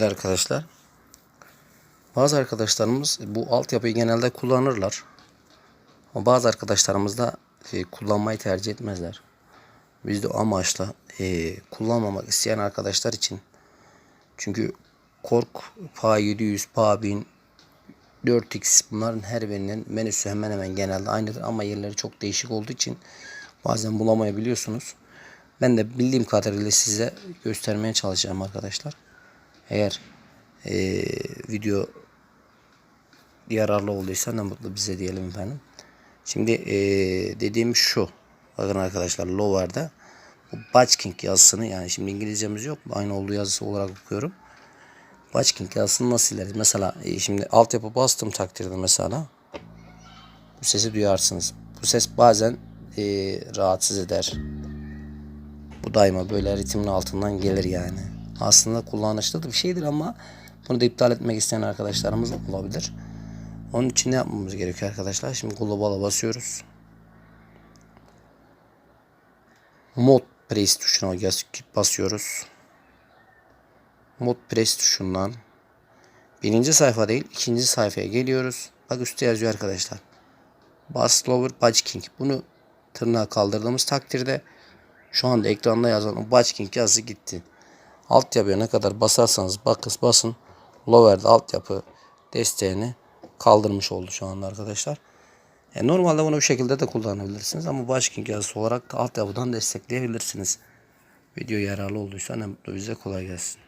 Evet arkadaşlar. Bazı arkadaşlarımız bu altyapıyı genelde kullanırlar. Ama bazı arkadaşlarımız da e, kullanmayı tercih etmezler. Biz de amaçla e, kullanmamak isteyen arkadaşlar için çünkü Kork PA 700, PA 1000, 4X bunların her birinin menüsü hemen hemen genelde aynıdır ama yerleri çok değişik olduğu için bazen bulamayabiliyorsunuz. Ben de bildiğim kadarıyla size göstermeye çalışacağım arkadaşlar. Eğer e, video yararlı olduysa ne mutlu bize diyelim efendim. Şimdi e, dediğim şu. Bakın arkadaşlar Lower'da bu Batchking yazısını yani şimdi İngilizcemiz yok. Aynı olduğu yazısı olarak okuyorum. Batchking yazısını nasıl sileriz? Mesela e, şimdi altyapı bastım takdirde mesela bu sesi duyarsınız. Bu ses bazen e, rahatsız eder. Bu daima böyle ritmin altından gelir yani. Aslında kullanışlı bir şeydir ama bunu da iptal etmek isteyen arkadaşlarımız olabilir. Onun için ne yapmamız gerekiyor arkadaşlar? Şimdi global'a basıyoruz. Mod press tuşuna basıyoruz. Mod press tuşundan birinci sayfa değil ikinci sayfaya geliyoruz. Bak üstte yazıyor arkadaşlar. Bas lower. Bunu tırnağa kaldırdığımız takdirde şu anda ekranda yazan o yazısı gitti. Altyapıya ne kadar basarsanız bakız basın lower'da altyapı desteğini kaldırmış oldu şu anda arkadaşlar. E, normalde bunu bu şekilde de kullanabilirsiniz ama Batchking yazısı olarak da altyapıdan destekleyebilirsiniz. Video yararlı olduysa bize kolay gelsin.